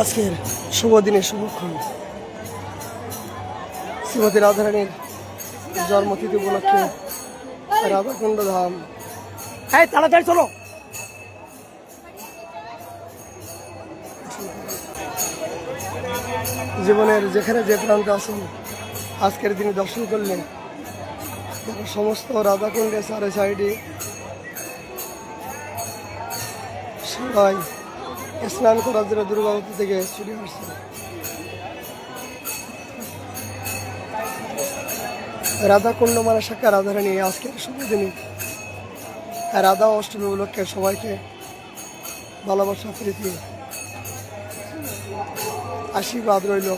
আজকের শুভ দিনে শুভক্ষণ। শ্রীমতী রাধারানীর জন্মতিথি উপলক্ষে রাধাকুণ্ড ধাম হ্যাঁ তাড়াতাড়ি চলো। জীবনের যেখানে যে প্রান্তে আছেন আজকের দিনে দর্শন করলেন সমস্ত রাধাকুণ্ডের চারে সাইডে সবাই স্নান করার জন্য দুর্গাবতী থেকে ছুটে আসছে রাধাকুণ্ড মানে সাক্ষা রাধারানী আজকের শুভ দিনে রাধা অষ্টমী উপলক্ষে সবাইকে ভালোবাসা, প্রীতি, আশীর্বাদ রইল।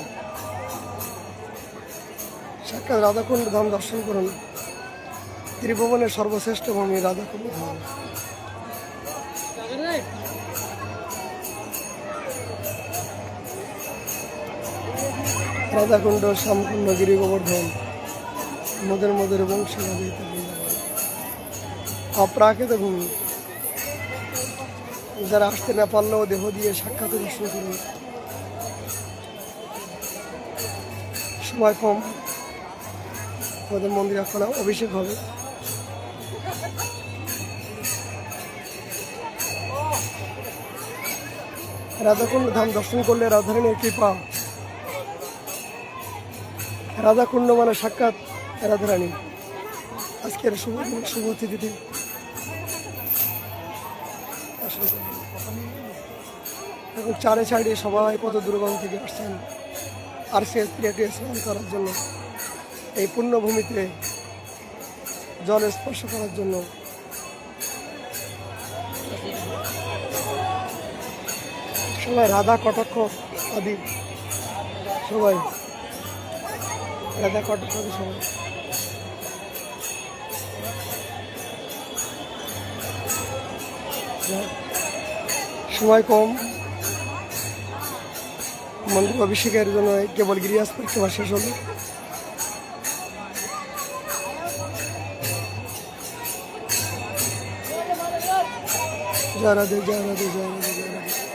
সাক্ষাৎ রাধাকুণ্ড ধাম দর্শন করুন। ত্রিভুবনের সর্বশ্রেষ্ঠ ভূমি রাধাকুণ্ড ধাম। রাধাকুণ্ড, শ্যামকুণ্ড গিরি গোবর্ধন মদের মদের বংশী অপ্রাকৃত ভূমি। যারা আসতে না পারলেও দেহ দিয়ে সাক্ষাৎ দর্শন করুন সময় কম। আমাদের মন্দির এখন অভিষেক হবে। রাধাকুণ্ড ধাম দর্শন করলে রাধারানীর কৃপা। রাধাকুণ্ড মানে সাক্ষাৎ রাধারানী। আজকের শুভ শুভ তিথিতে দর্শন করবেন। এখন চারে সাইডে সবাই কত দুর্গম থেকে আসছেন। আর সে প্লেটে স্নান করার জন্য, এই পুণ্যভূমিতে জল স্পর্শ করার জন্য। সবাই রাধা, কটাক্ষ আদি সবাই কটাক্ষ আদি সবাই যাক, সময় কম। মন্দির অভিষেকের জন্য কেবল গিরিয়াস পরিক্রমা শেষ হলো জয় রাধে জয় রাধে জয় রাধে জয় রাধে।